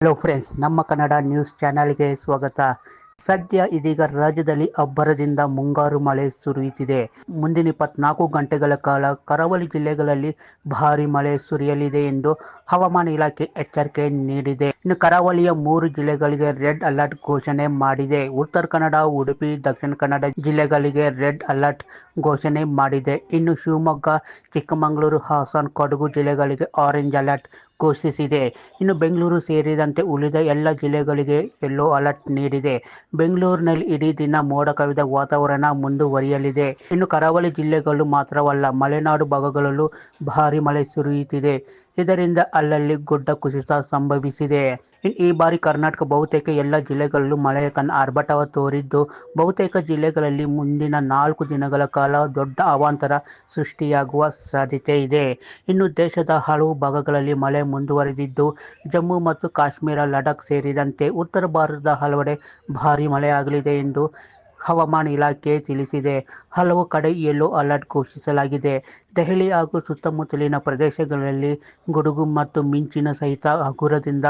Hello friends ನಮ್ಮ Kannada news ಚಾನೆಲ್ಗೆ ಸ್ವಾಗತ. ಸದ್ಯ ಇದೀಗ ರಾಜ್ಯದಲ್ಲಿ ಅಬ್ಬರದಿಂದ ಮುಂಗಾರು ಮಳೆ ಸುರಿಯುತ್ತಿದೆ. ಮುಂದಿನ ಇಪ್ಪತ್ನಾಲ್ಕು ಗಂಟೆಗಳ ಕಾಲ ಕರಾವಳಿ ಜಿಲ್ಲೆಗಳಲ್ಲಿ ಭಾರಿ ಮಳೆ ಸುರಿಯಲಿದೆ ಎಂದು ಹವಾಮಾನ ಇಲಾಖೆ ಎಚ್ಚರಿಕೆ ನೀಡಿದೆ. ಇನ್ನು ಕರಾವಳಿಯ ಮೂರು ಜಿಲ್ಲೆಗಳಿಗೆ ರೆಡ್ ಅಲರ್ಟ್ ಘೋಷಣೆ ಮಾಡಿದೆ. ಉತ್ತರ ಕನ್ನಡ, ಉಡುಪಿ, ದಕ್ಷಿಣ ಕನ್ನಡ ಜಿಲ್ಲೆಗಳಿಗೆ ರೆಡ್ ಅಲರ್ಟ್ ಘೋಷಣೆ ಮಾಡಿದೆ. ಇನ್ನು ಶಿವಮೊಗ್ಗ, ಚಿಕ್ಕಮಗಳೂರು ಹಾಸನ ಕೊಡಗು ಜಿಲ್ಲೆಗಳಿಗೆ ಆರೆಂಜ್ ಅಲರ್ಟ್ ಘೋಷಿಸಿದೆ. ಇನ್ನು ಬೆಂಗಳೂರು ಸೇರಿದಂತೆ ಉಳಿದ ಎಲ್ಲ ಜಿಲ್ಲೆಗಳಿಗೆ ಯೆಲ್ಲೋ ಅಲರ್ಟ್ ನೀಡಿದೆ. ಬೆಂಗಳೂರಿನಲ್ಲಿ ಇಡೀ ದಿನ ಮೋಡ ಕವಿದ ವಾತಾವರಣ ಮುಂದುವರಿಯಲಿದೆ. ಇನ್ನು ಕರಾವಳಿ ಜಿಲ್ಲೆಗಳು ಮಾತ್ರವಲ್ಲ, ಮಲೆನಾಡು ಭಾಗಗಳಲ್ಲೂ ಭಾರಿ ಮಳೆ ಸುರಿಯುತ್ತಿದೆ. ಇದರಿಂದ ಅಲ್ಲಲ್ಲಿ ಗುಡ್ಡ ಕುಸಿತ ಸಂಭವಿಸಿದೆ. ಈ ಬಾರಿ ಕರ್ನಾಟಕ ಬಹುತೇಕ ಎಲ್ಲ ಜಿಲ್ಲೆಗಳಲ್ಲೂ ಮಳೆಯ ತನ್ನ ಆರ್ಭಟವ ತೋರಿದ್ದು, ಬಹುತೇಕ ಜಿಲ್ಲೆಗಳಲ್ಲಿ ಮುಂದಿನ ನಾಲ್ಕು ದಿನಗಳ ಕಾಲ ದೊಡ್ಡ ಅವಾಂತರ ಸೃಷ್ಟಿಯಾಗುವ ಸಾಧ್ಯತೆ ಇದೆ. ಇನ್ನು ದೇಶದ ಹಲವು ಭಾಗಗಳಲ್ಲಿ ಮಳೆ ಮುಂದುವರೆದಿದ್ದು, ಜಮ್ಮು ಮತ್ತು ಕಾಶ್ಮೀರ, ಲಡಾಖ್ ಸೇರಿದಂತೆ ಉತ್ತರ ಭಾರತದ ಹಲವೆಡೆ ಭಾರೀ ಮಳೆಯಾಗಲಿದೆ ಎಂದು ಹವಾಮಾನ ಇಲಾಖೆ ತಿಳಿಸಿದೆ. ಹಲವು ಕಡೆ ಯೆಲ್ಲೋ ಅಲರ್ಟ್ ಘೋಷಿಸಲಾಗಿದೆ. ದೆಹಲಿ ಹಾಗೂ ಸುತ್ತಮುತ್ತಲಿನ ಪ್ರದೇಶಗಳಲ್ಲಿ ಗುಡುಗು ಮತ್ತು ಮಿಂಚಿನ ಸಹಿತ ಹಗುರದಿಂದ